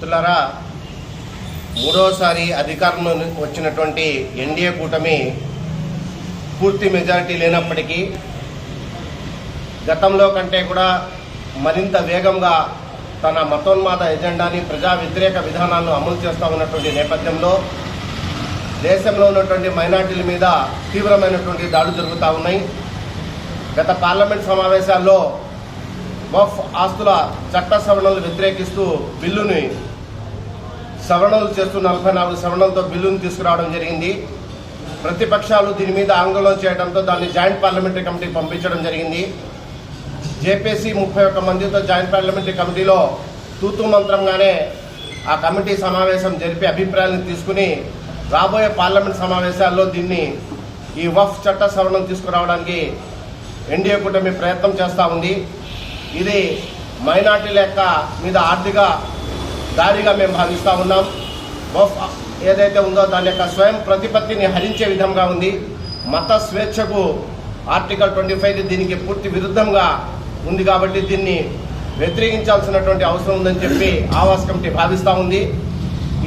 మిత్రులరా మూడోసారి అధికారంలో వచ్చినటువంటి ఎన్డీఏ కూటమి పూర్తి మెజారిటీ లేనప్పటికీ గతంలో కంటే కూడా మరింత వేగంగా తన మతోన్మాద ఎజెండాని ప్రజా వ్యతిరేక విధానాలను అమలు చేస్తూ ఉన్నటువంటి నేపథ్యంలో దేశంలో ఉన్నటువంటి మైనార్టీల మీద తీవ్రమైనటువంటి దాడులు జరుగుతూ ఉన్నాయి. గత పార్లమెంట్ సమావేశాల్లో వఫ్ ఆస్తుల చట్ట సవరణలు వ్యతిరేకిస్తూ బిల్లుని సవరణలు చేస్తూ నలభై నాలుగు సవరణలతో బిల్లును తీసుకురావడం జరిగింది. ప్రతిపక్షాలు దీని మీద ఆందోళన చేయడంతో దాన్ని జాయింట్ పార్లమెంటరీ కమిటీకి పంపించడం జరిగింది. జేపీసీ ముప్పై ఒక్క మందితో జాయింట్ పార్లమెంటరీ కమిటీలో తూతు మంత్రంగానే ఆ కమిటీ సమావేశం జరిపి అభిప్రాయాలను తీసుకుని రాబోయే పార్లమెంట్ సమావేశాల్లో దీన్ని ఈ వఫ్ చట్ట సవరణం తీసుకురావడానికి ఎన్డీఏ కూటమి ప్రయత్నం చేస్తూ ఉంది. ఇది మైనార్టీ లెక్క మీద ఆర్థిక దాడిగా మేము భావిస్తూ ఉన్నాం. వఫ్ ఏదైతే ఉందో దాని యొక్క స్వయం ప్రతిపత్తిని హరించే విధంగా ఉంది. మత స్వేచ్ఛకు ఆర్టికల్ ట్వంటీ ఫైవ్ దీనికి పూర్తి విరుద్ధంగా ఉంది కాబట్టి దీన్ని వ్యతిరేకించాల్సినటువంటి అవసరం ఉందని చెప్పి ఆవాస్ కమిటీ భావిస్తూ ఉంది.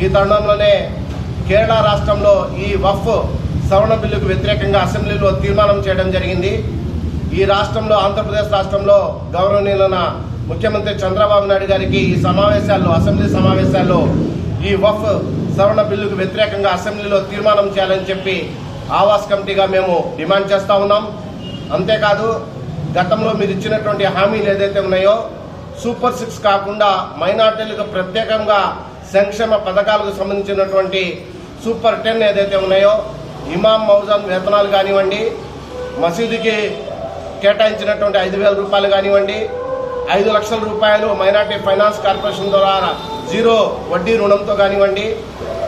ఈ తరుణంలోనే కేరళ రాష్ట్రంలో ఈ వఫ్ సవరణ బిల్లుకు వ్యతిరేకంగా అసెంబ్లీలో తీర్మానం చేయడం జరిగింది. ఈ రాష్ట్రంలో ఆంధ్రప్రదేశ్ రాష్ట్రంలో గౌరవనీయులైన ముఖ్యమంత్రి చంద్రబాబు నాయుడు గారికి ఈ సమావేశాల్లో అసెంబ్లీ సమావేశాల్లో ఈ వఫ్ సవరణ బిల్లుకు వ్యతిరేకంగా అసెంబ్లీలో తీర్మానం చేయాలని చెప్పి ఆవాస్ కమిటీగా మేము డిమాండ్ చేస్తూ ఉన్నాం. అంతేకాదు గతంలో మీరు ఇచ్చినటువంటి హామీలు ఏదైతే ఉన్నాయో సూపర్ సిక్స్ కాకుండా మైనార్టీలకు ప్రత్యేకంగా సంక్షేమ పథకాలకు సంబంధించినటువంటి సూపర్ టెన్ ఏదైతే ఉన్నాయో ఇమాం మౌజాన్ వేతనాలు కానివ్వండి మసీదుకి కేటాయించినటువంటి ఐదు వేల రూపాయలు కానివ్వండి ఐదు లక్షల రూపాయలు మైనార్టీ ఫైనాన్స్ కార్పొరేషన్ ద్వారా జీరో వడ్డీ రుణంతో కానివ్వండి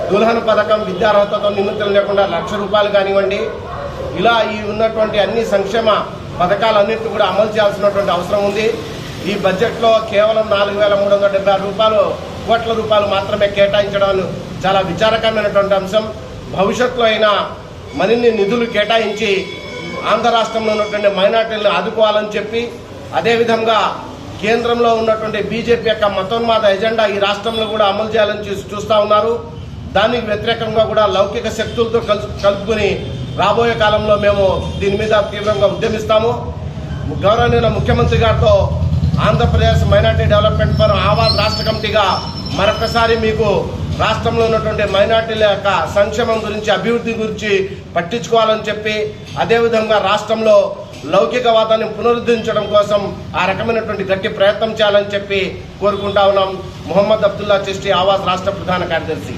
దుల్హన్ పథకం విద్యార్హతతో నిమిత్తం లేకుండా లక్ష రూపాయలు కానివ్వండి ఇలా ఈ ఉన్నటువంటి అన్ని సంక్షేమ పథకాలన్నింటినీ కూడా అమలు చేయాల్సినటువంటి అవసరం ఉంది. ఈ బడ్జెట్లో కేవలం నాలుగు వేల మూడు వందల డెబ్బై ఆరు రూపాయలు కోట్ల రూపాయలు మాత్రమే కేటాయించడం చాలా విచారకరమైనటువంటి అంశం. భవిష్యత్తులో అయినా మరిన్ని నిధులు కేటాయించి ఆంధ్ర రాష్ట్రంలో ఉన్నటువంటి మైనార్టీలను ఆదుకోవాలని చెప్పి అదేవిధంగా కేంద్రంలో ఉన్నటువంటి బీజేపీ యొక్క మతోన్మాద ఎజెండా ఈ రాష్ట్రంలో కూడా అమలు చేయాలని చూసి చూస్తా ఉన్నారు. దానికి వ్యతిరేకంగా కూడా లౌకిక శక్తులతో కలుసు కలుపుకొని రాబోయే కాలంలో మేము దీని మీద తీవ్రంగా ఉద్యమిస్తాము. గౌరవనీయ ముఖ్యమంత్రి గారితో Andhra Pradesh minority development for Awaaz రాష్ట్ర కమిటీగా మరొకసారి మీకు రాష్ట్రంలో ఉన్నటువంటి మైనార్టీల యొక్క సంక్షేమం గురించి అభివృద్ధి గురించి పట్టించుకోవాలని చెప్పి అదేవిధంగా రాష్ట్రంలో లౌకికవాదాన్ని పునరుద్ధరించడం కోసం ఆ రకమైనటువంటి గట్టి ప్రయత్నం చేయాలని చెప్పి కోరుకుంటా ఉన్నాం. మొహమ్మద్ అబ్దుల్లా చిష్టి ఆవాస్ రాష్ట్ర ప్రధాన కార్యదర్శి.